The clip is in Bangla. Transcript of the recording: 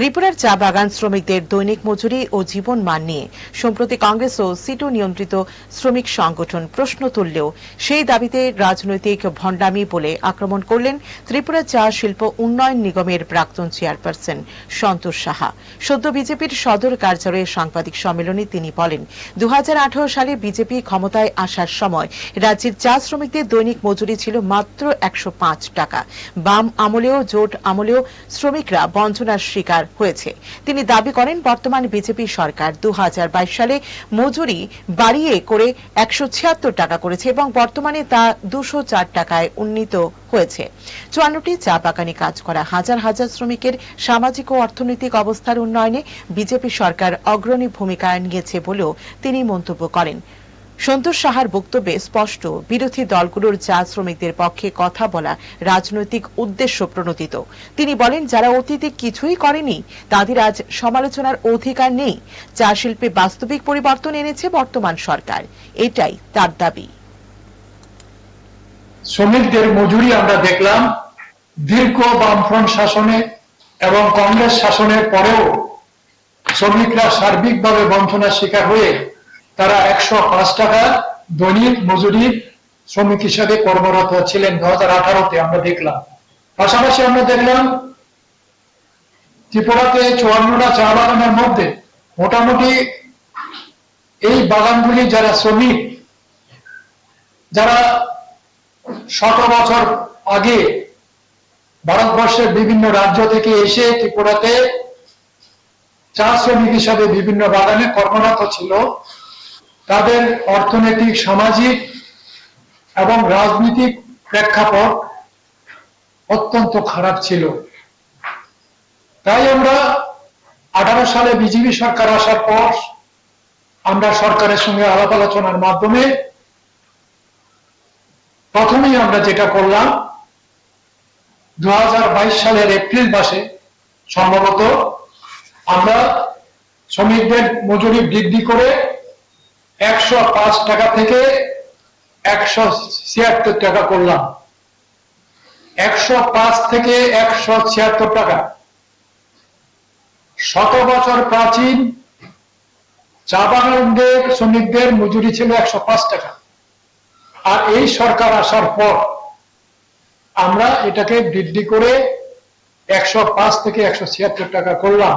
ত্রিপুরার চা বাগান শ্রমিকদের দৈনিক মজুরি ও জীবন মান নিয়ে। সম্প্রতি কংগ্রেস ও সিটু নিয়ন্ত্রিত শ্রমিক সংগঠন প্রশ্ন তুললেও সেই দাবিতে রাজনৈতিক ভণ্ডামি বলে আক্রমণ করলেন ত্রিপুরা চা শিল্প উন্নয়ন নিগমের প্রাক্তন চেয়ারপারসন সন্তোষ সাহা। সদ্য বিজেপির সদর কার্যালয়ে সাংবাদিক সম্মেলনে তিনি বলেন দু হাজার আঠারো সালে বিজেপি ক্ষমতায় আসার সময় রাজ্যের চা শ্রমিকদের দৈনিক মজুরি ছিল মাত্র একশো পাঁচ টাকা। বাম আমলেও, জোট আমলেও শ্রমিকরা বঞ্চনার শিকার হয়েছে। তিনি দাবি করেন, বর্তমান বিজেপি সরকার দু হাজার বাইশ সালে মজুরি বাড়িয়ে করে একশো ছিয়াত্তর টাকা করেছে এবং বর্তমানে তা দুশো টাকায় উন্নীত হয়েছে। চুয়ান্নটি চা বাগানে কাজ করা হাজার হাজার শ্রমিকের সামাজিক ও অর্থনৈতিক অবস্থার উন্নয়নে বিজেপি সরকার অগ্রণী ভূমিকা নিয়েছে বলেও তিনি মন্তব্য করেন। সন্তোষ সাহার বক্তব্যে স্পষ্ট, বিরোধী দলগুলোর চা শ্রমিকদের পক্ষে কথা বলা রাজনৈতিক উদ্দেশ্য প্রণোদিত। তিনি বলেন, যারা অতীতে কিছুই করেনি, তাদের আজ সমালোচনার অধিকার নেই। চা শিল্পে বাস্তবিক পরিবর্তন এনেছে বর্তমান সরকার, এটাই তার দাবি। শ্রমিকদের মজুরি আমরা দেখলাম দীর্ঘ বামফ্রন্ট শাসনে এবং কংগ্রেস শাসনের পরেও শ্রমিকরা সার্বিকভাবে বঞ্চনার শিকার হয়ে তারা একশো পাঁচ টাকা দৈনিক মজুরির শ্রমিক হিসাবে কর্মরত ছিলেন দু হাজার আঠারোতে, আমরা দেখলাম। পাশাপাশি আমরা দেখলাম ত্রিপুরাতে চুয়ান্নটা চা বাগানের মধ্যে মোটামুটি এই বাগানগুলি যারা শ্রমিক, যারা শত বছর আগে ভারতবর্ষের বিভিন্ন রাজ্য থেকে এসে ত্রিপুরাতে চা শ্রমিক হিসাবে বিভিন্ন বাগানে কর্মরত ছিল তাদের অর্থনৈতিক, সামাজিক এবং রাজনৈতিক প্রেক্ষাপট অত্যন্ত খারাপ ছিল। তাই আমরা আঠারো সালে বিজেপি সরকার আসার পর আমরা সরকারের সঙ্গে আলাপ আলোচনার মাধ্যমে প্রথমেই আমরা যেটা করলাম দু হাজার বাইশ সালের এপ্রিল মাসে সম্ভবত আমরা শ্রমিকদের মজুরি বৃদ্ধি করে একশো পাঁচ টাকা থেকে একশো ছিয়াত্তর টাকা করলাম। একশো পাঁচ থেকে একশো ছিয়াত্তর টাকা। শত বছর প্রাচীন চা বাগানদের, শ্রমিকদের মজুরি ছিল একশো পাঁচ টাকা। আর এই সরকার আসার পর আমরা এটাকে বৃদ্ধি করে একশো পাঁচ থেকে একশো ছিয়াত্তর টাকা করলাম।